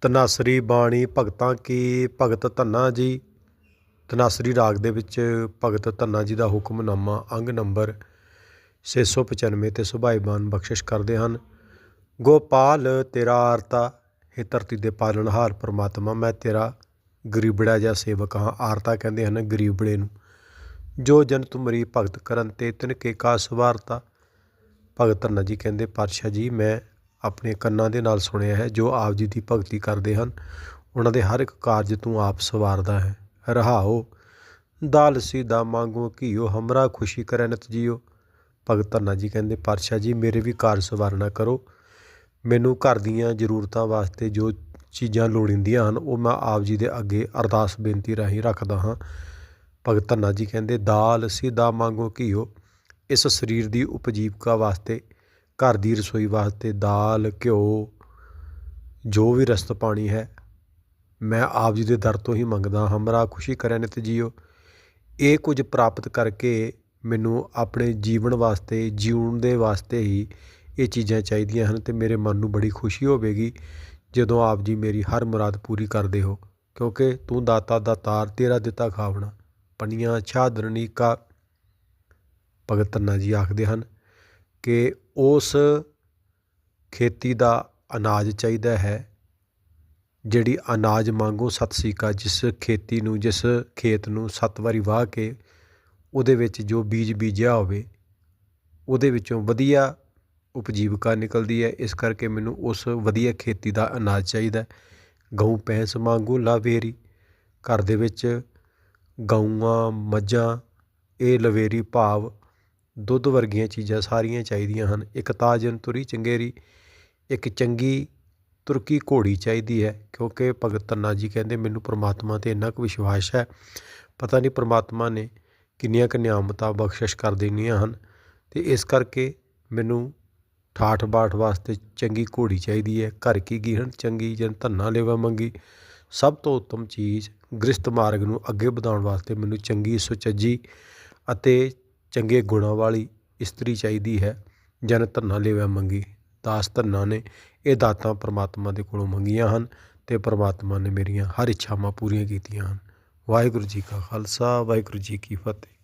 ਤਨਾਸਰੀ ਬਾਣੀ ਭਗਤਾਂ ਕੀ ਭਗਤ ਧੰਨਾ ਜੀ। ਤਨਾਸਰੀ ਰਾਗ ਦੇ ਵਿੱਚ ਭਗਤ ਧੰਨਾ ਜੀ ਦਾ ਹੁਕਮਨਾਮਾ ਅੰਗ ਨੰਬਰ 695 ਤੇ ਸੁਭਾਈਮਾਨ ਬਖਸ਼ਿਸ਼ ਕਰਦੇ ਹਨ। ਗੋਪਾਲ, ਤੇਰਾ ਆਰਤਾ, ਹੈ ਧਰਤੀ ਦੇ ਪਾਲਣਹਾਰ ਪ੍ਰਮਾਤਮਾ, ਮੈਂ ਤੇਰਾ ਗਰੀਬੜਾ ਜਾਂ ਸੇਵਕ ਹਾਂ, ਆਰਤਾ ਕਹਿੰਦੇ ਹਨ ਗਰੀਬੜੇ ਨੂੰ। ਜੋ ਜਨ ਤੁਮਰੀ ਭਗਤ ਕਰਨ ਤੇ ਤਿਨ ਕੇ ਕਾ ਸਵਾਰਤਾ ਭਗਤ ਧੰਨਾ ਜੀ ਕਹਿੰਦੇ, ਪਾਤਸ਼ਾਹ ਜੀ, ਮੈਂ ਆਪਣੇ ਕੰਨਾਂ ਦੇ ਨਾਲ ਸੁਣਿਆ ਹੈ, ਜੋ ਆਪ ਜੀ ਦੀ ਭਗਤੀ ਕਰਦੇ ਹਨ। ਉਹਨਾਂ ਦੇ ਹਰ ਇੱਕ ਕਾਰਜ ਤੂੰ ਆਪ ਸਵਾਰਦਾ ਹੈ। ਰਹਾਓ ਦਾਲਸੀ ਦਾ ਮੰਗੋ ਘਿਓ, ਹਮਰਾ ਖੁਸ਼ੀ ਕਰੇ ਨਿਤ ਜੀਓ। ਭਗਤ ਧੰਨਾ ਜੀ ਕਹਿੰਦੇ, ਪਾਤਸ਼ਾਹ ਜੀ, ਮੇਰੇ ਵੀ ਕਾਰਜ ਸਵਾਰਨਾ ਕਰੋ। ਮੈਨੂੰ ਘਰ ਦੀਆਂ ਜ਼ਰੂਰਤਾਂ ਵਾਸਤੇ ਜੋ ਚੀਜ਼ਾਂ ਲੋੜੀਂਦੀਆਂ ਹਨ, ਉਹ ਮੈਂ ਆਪ ਜੀ ਦੇ ਅੱਗੇ ਅਰਦਾਸ ਬੇਨਤੀ ਰਾਹੀਂ ਰੱਖਦਾ ਹਾਂ। ਭਗਤ ਧੰਨਾ ਜੀ ਕਹਿੰਦੇ, ਦਾਲ ਸੀਦਾ ਮੰਗੋ ਘੀਓ, ਇਸ ਸਰੀਰ ਦੀ ਉਪਜੀਵਕਾ ਵਾਸਤੇ ਘਰ ਦੀ ਰਸੋਈ ਵਾਸਤੇ ਦਾਲ, ਘਿਓ, ਜੋ ਵੀ ਰਸਤ ਪਾਣੀ ਹੈ, ਮੈਂ ਆਪ ਜੀ ਦੇ ਦਰ ਤੋਂ ਹੀ ਮੰਗਦਾ ਹਮਰਾ ਖੁਸ਼ੀ ਕਰੇ ਨਿਤ ਜੀਓ, ਇਹ ਕੁਝ ਪ੍ਰਾਪਤ ਕਰਕੇ ਮੈਨੂੰ ਆਪਣੇ ਜੀਵਨ ਵਾਸਤੇ, ਜਿਉਣ ਦੇ ਵਾਸਤੇ ਹੀ ਇਹ ਚੀਜ਼ਾਂ ਚਾਹੀਦੀਆਂ ਹਨ ਅਤੇ ਮੇਰੇ ਮਨ ਨੂੰ ਬੜੀ ਖੁਸ਼ੀ ਹੋਵੇਗੀ ਜਦੋਂ ਆਪ ਜੀ ਮੇਰੀ ਹਰ ਮੁਰਾਦ ਪੂਰੀ ਕਰਦੇ ਹੋ। ਕਿਉਂਕਿ ਤੂੰ ਦਾਤਾ ਦਾਤਾਰ ਤੇਰਾ ਦਿੱਤਾ ਖਾਵਣਾ, ਪਨੀਆਂ, ਛਾਦਰਨੀ ਕਾ ਭਗਤ ਧੰਨਾ ਜੀ ਆਖਦੇ ਹਨ ਕਿ ਉਸ ਖੇਤੀ ਦਾ ਅਨਾਜ ਚਾਹੀਦਾ ਹੈ, ਜਿਹੜੀ ਅਨਾਜ ਮੰਗੋ ਸਤ ਸੀਕਾ ਜਿਸ ਖੇਤੀ ਨੂੰ, ਜਿਸ ਖੇਤ ਨੂੰ ਸੱਤ ਵਾਰੀ ਵਾਹ ਕੇ ਉਹਦੇ ਵਿੱਚ ਜੋ ਬੀਜ ਬੀਜਿਆ ਹੋਵੇ, ਉਹਦੇ ਵਿੱਚੋਂ ਵਧੀਆ ਉਪਜੀਵਿਕਾ ਨਿਕਲਦੀ ਹੈ। ਇਸ ਕਰਕੇ ਮੈਨੂੰ ਉਸ ਵਧੀਆ ਖੇਤੀ ਦਾ ਅਨਾਜ ਚਾਹੀਦਾ ਗਊ, ਭੈਂਸ ਮੰਗੋ ਲਾਵੇਰੀ, ਘਰ ਦੇ ਵਿੱਚ ਗਊਆਂ, ਮੱਝਾਂ, ਇਹ ਲਵੇਰੀ ਭਾਵ ਦੁੱਧ ਵਰਗੀਆਂ ਚੀਜ਼ਾਂ ਸਾਰੀਆਂ ਚਾਹੀਦੀਆਂ ਹਨ। ਇੱਕ ਤਾਜਨ ਤੁਰੀ ਚੰਗੇਰੀ, ਇੱਕ ਚੰਗੀ ਤੁਰਕੀ ਘੋੜੀ ਚਾਹੀਦੀ ਹੈ, ਕਿਉਂਕਿ ਭਗਤ ਧੰਨਾ ਜੀ ਕਹਿੰਦੇ, ਮੈਨੂੰ ਪ੍ਰਮਾਤਮਾ 'ਤੇ ਇੰਨਾ ਕੁ ਵਿਸ਼ਵਾਸ ਹੈ, ਪਤਾ ਨਹੀਂ ਪ੍ਰਮਾਤਮਾ ਨੇ ਕਿੰਨੀਆਂ ਕੁ ਨਿਆਮਤਾਂ ਬਖਸ਼ਿਸ਼ ਕਰ ਦੇਣੀਆਂ ਹਨ। ਅਤੇ ਇਸ ਕਰਕੇ ਮੈਨੂੰ ਠਾਠ ਬਾਠ ਵਾਸਤੇ ਚੰਗੀ ਘੋੜੀ ਚਾਹੀਦੀ ਹੈ। ਘਰ ਕੀ ਗੀਹਣ ਚੰਗੀ ਜਨ ਧੰਨਾ ਲੇਵਾ ਮੰਗੀ। ਸਭ ਤੋਂ ਉੱਤਮ ਚੀਜ਼ ਗ੍ਰਸਤ ਮਾਰਗ ਨੂੰ ਅੱਗੇ ਵਧਾਉਣ ਵਾਸਤੇ ਮੈਨੂੰ ਚੰਗੀ ਸੁਚੱਜੀ ਅਤੇ ਚੰਗੇ ਗੁਣਾਂ ਵਾਲੀ ਇਸਤਰੀ ਚਾਹੀਦੀ ਹੈ। ਜਨ ਧੰਨਾ ਲੇਵਾ ਮੰਗੀ, ਦਾਸ ਧੰਨਾ ਨੇ ਇਹ ਦਾਤਾਂ ਪ੍ਰਮਾਤਮਾ ਦੇ ਕੋਲੋਂ ਮੰਗੀਆਂ ਹਨ ਤੇ ਪ੍ਰਮਾਤਮਾ ਨੇ ਮੇਰੀਆਂ ਹਰ ਇੱਛਾਵਾਂ ਪੂਰੀਆਂ ਕੀਤੀਆਂ ਹਨ। ਵਾਹਿਗੁਰੂ ਜੀ ਕਾ ਖਾਲਸਾ, ਵਾਹਿਗੁਰੂ ਜੀ ਕੀ ਫਤਿਹ।